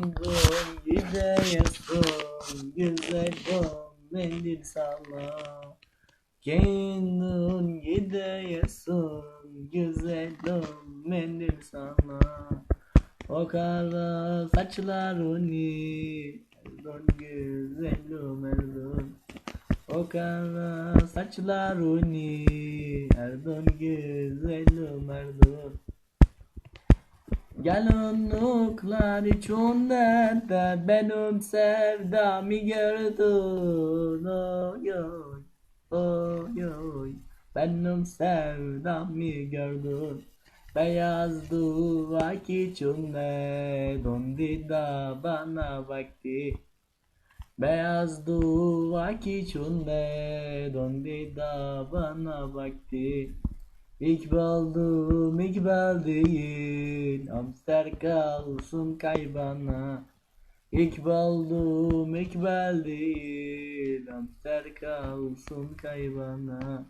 Kendin gidiyorsun güzel don mendil salla Kendin gidiyorsun güzel don mendil salla. O kara saçlarını Erdon güzelim Erdon O kara saçlarını Erdon güzelim Erdon Gelinlikler içinde de benim sevdamı gördün? Oy oy oy oy. Benim sevdamı gördün? Beyaz duvak içinde dondu da bana baktı Beyaz duvak içinde dondu da bana baktı İkbaldım ikbal değil. Amster kalsın kaybana. İkbaldım ikbal değil. Amster kalsın kaybana.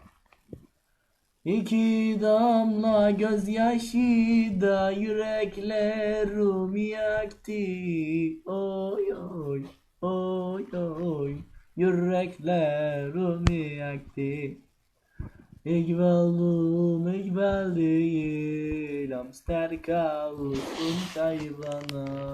İki damla gözyaşı da yüreklerimi yaktı. Oy oy oy oy. Yüreklerimi yaktı İkbalım ikbal değil. Amster kalsın kaybana